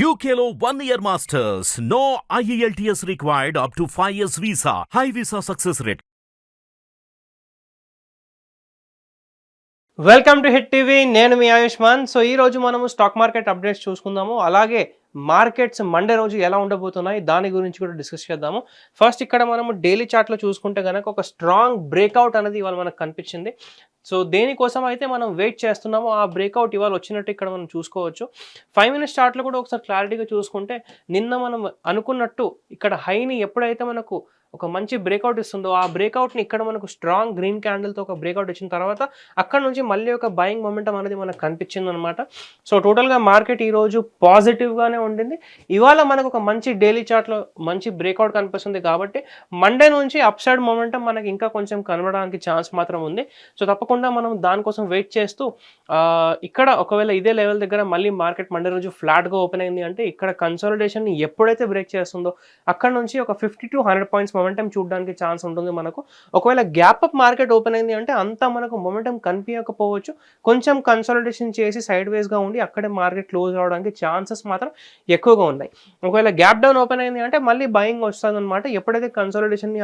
యూకేలో one year masters no IELTS required up to five years visa high visa success rate welcome to Hit TV నేను మీ Ayushman. So ఈ రోజు మనము stock market updates చూసుకుందాము. అలాగే మార్కెట్స్ మండే రోజు ఎలా ఉండబోతున్నాయి దాని గురించి కూడా డిస్కస్ చేద్దాము. ఫస్ట్ ఇక్కడ మనము డైలీ చార్ట్లో చూసుకుంటే కనుక ఒక స్ట్రాంగ్ బ్రేక్అవుట్ అనేది ఇవాళ మనకు కనిపించింది. సో దేనికోసం అయితే మనం వెయిట్ చేస్తున్నామో ఆ బ్రేక్అవుట్ ఇవాళ వచ్చినట్టు ఇక్కడ మనం చూసుకోవచ్చు. ఫైవ్ మినిట్స్ చార్ట్లో కూడా ఒకసారి క్లారిటీగా చూసుకుంటే నిన్న మనం అనుకున్నట్టు ఇక్కడ హైని ఎప్పుడైతే మనకు ఒక మంచి బ్రేక్అవుట్ ఇస్తుందో ఆ బ్రేక్అవుట్ని ఇక్కడ మనకు స్ట్రాంగ్ గ్రీన్ క్యాండిల్తో ఒక బ్రేక్అవుట్ ఇచ్చిన తర్వాత అక్కడ నుంచి మళ్ళీ ఒక బయింగ్ మొమెంటం అనేది మనకు కనిపించింది అనమాట సో టోటల్గా మార్కెట్ ఈరోజు పాజిటివ్గానే ఉండింది. ఇవాళ మనకు ఒక మంచి డైలీ చార్ట్లో మంచి బ్రేక్అవుట్ కనిపిస్తుంది కాబట్టి మండే నుంచి అప్ సైడ్ మొమెంటం మనకి ఇంకా కొంచెం కనబడడానికి ఛాన్స్ మాత్రం ఉంది. సో తప్పకుండా మనం దానికోసం వెయిట్ చేస్తూ ఇక్కడ ఒకవేళ ఇదే లెవెల్ దగ్గర మళ్ళీ మార్కెట్ మండే రోజు ఫ్లాట్గా ఓపెన్ అయింది అంటే ఇక్కడ కన్సాలిడేషన్ ఎప్పుడైతే బ్రేక్ చేస్తుందో అక్కడ నుంచి ఒక fifty to hundred points momentum చూడడానికి ఛాన్స్ ఉంటుంది మనకు. ఒకవేళ గ్యాప్ అప్ మార్కెట్ ఓపెన్ అయింది అంటే అంతా మనకు మొమెంటం కనిపించకపోవచ్చు. కొంచెం కన్సాలిడేషన్ చేసి సైడ్ వేస్గా ఉండి అక్కడే మార్కెట్ క్లోజ్ అవడానికి ఛాన్సెస్ మాత్రం ఎక్కువగా ఉన్నాయి. ఒకవేళ గ్యాప్ డౌన్ ఓపెన్ అయింది అంటే మళ్ళీ బయింగ్ వస్తుంది అనమాట ఎప్పుడైతే consolidation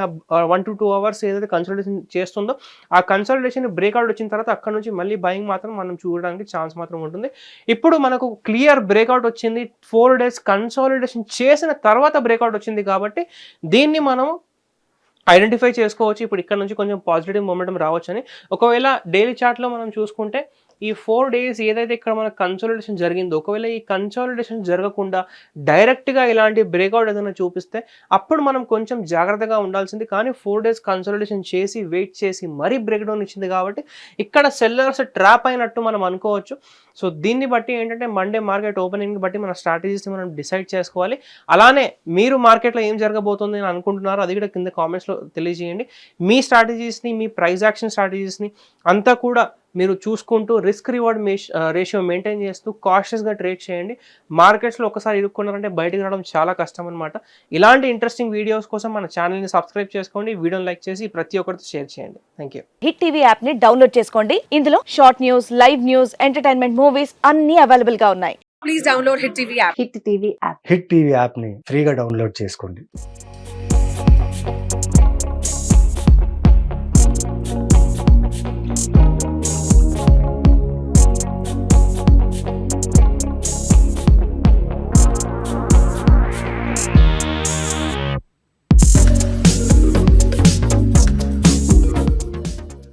one to two hours ఏదైతే కన్సల్టేషన్ చేస్తుందో ఆ కన్సల్టేషన్ బ్రేక్ బ్రేక్అవుట్ వచ్చిన తర్వాత అక్కడ నుంచి మళ్ళీ బయింగ్ మాత్రం మనం చూడడానికి ఛాన్స్ మాత్రం ఉంటుంది. ఇప్పుడు మనకు క్లియర్ బ్రేక్అవుట్ వచ్చింది. ఫోర్ డేస్ కన్సాలిడేషన్ చేసిన తర్వాత బ్రేక్అవుట్ వచ్చింది కాబట్టి దీన్ని మనం ఐడెంటిఫై చేసుకోవచ్చు. ఇప్పుడు ఇక్కడ నుంచి కొంచెం పాజిటివ్ మూమెంటం రావచ్చని. ఒకవేళ డైలీ చార్ట్లో మనం చూసుకుంటే ఈ ఫోర్ డేస్ ఏదైతే ఇక్కడ మన కన్సాలిడేషన్ జరిగిందో ఒకవేళ ఈ కన్సాలిడేషన్ జరగకుండా డైరెక్ట్గా ఇలాంటి బ్రేక్అవుట్ ఏదైనా చూపిస్తే అప్పుడు మనం కొంచెం జాగ్రత్తగా ఉండాల్సింది. కానీ ఫోర్ డేస్ కన్సాలిడేషన్ చేసి వెయిట్ చేసి మరీ బ్రేక్డౌన్ ఇచ్చింది కాబట్టి ఇక్కడ సెల్లర్స్ ట్రాప్ అయినట్టు మనం అనుకోవచ్చు. సో దీన్ని బట్టి ఏంటంటే మండే మార్కెట్ ఓపెనింగ్ బట్టి మన స్ట్రాటజీస్ని మనం డిసైడ్ చేసుకోవాలి. అలానే మీరు మార్కెట్లో ఏం జరగబోతుంది అని అనుకుంటున్నారో అది కూడా కింద కామెంట్స్లో తెలియజేయండి. మీ స్ట్రాటజీస్ని మీ ప్రైజ్ యాక్షన్ స్ట్రాటజీస్ని అంతా కూడా మీరు చూసుకుంటూ రిస్క్ రివార్డ్ రేషియో మెయింటైన్ చేస్తూ కాషియస్గా ట్రేడ్ చేయండి. మార్కెట్స్లో ఒకసారి ఇరుక్కున్నారంటే బయటకు రావడం చాలా కష్టం అనమాట ఇలాంటి ఇంట్రెస్టింగ్ వీడియోస్ కోసం మన ఛానల్ని సబ్స్క్రైబ్ చేసుకోండి. వీడియోని లైక్ చేసి ప్రతి ఒక్కరితో షేర్ చేయండి. థ్యాంక్ యూ హిట్ టీవీ యాప్ని డౌన్లోడ్ చేసుకోండి. ఇందులో short news live news entertainment movies అన్ని అవైలబుల్గా ఉన్నాయి. Please download Hit TV app. Hit TV యాప్ని ఫ్రీగా డౌన్లోడ్ చేసుకోండి.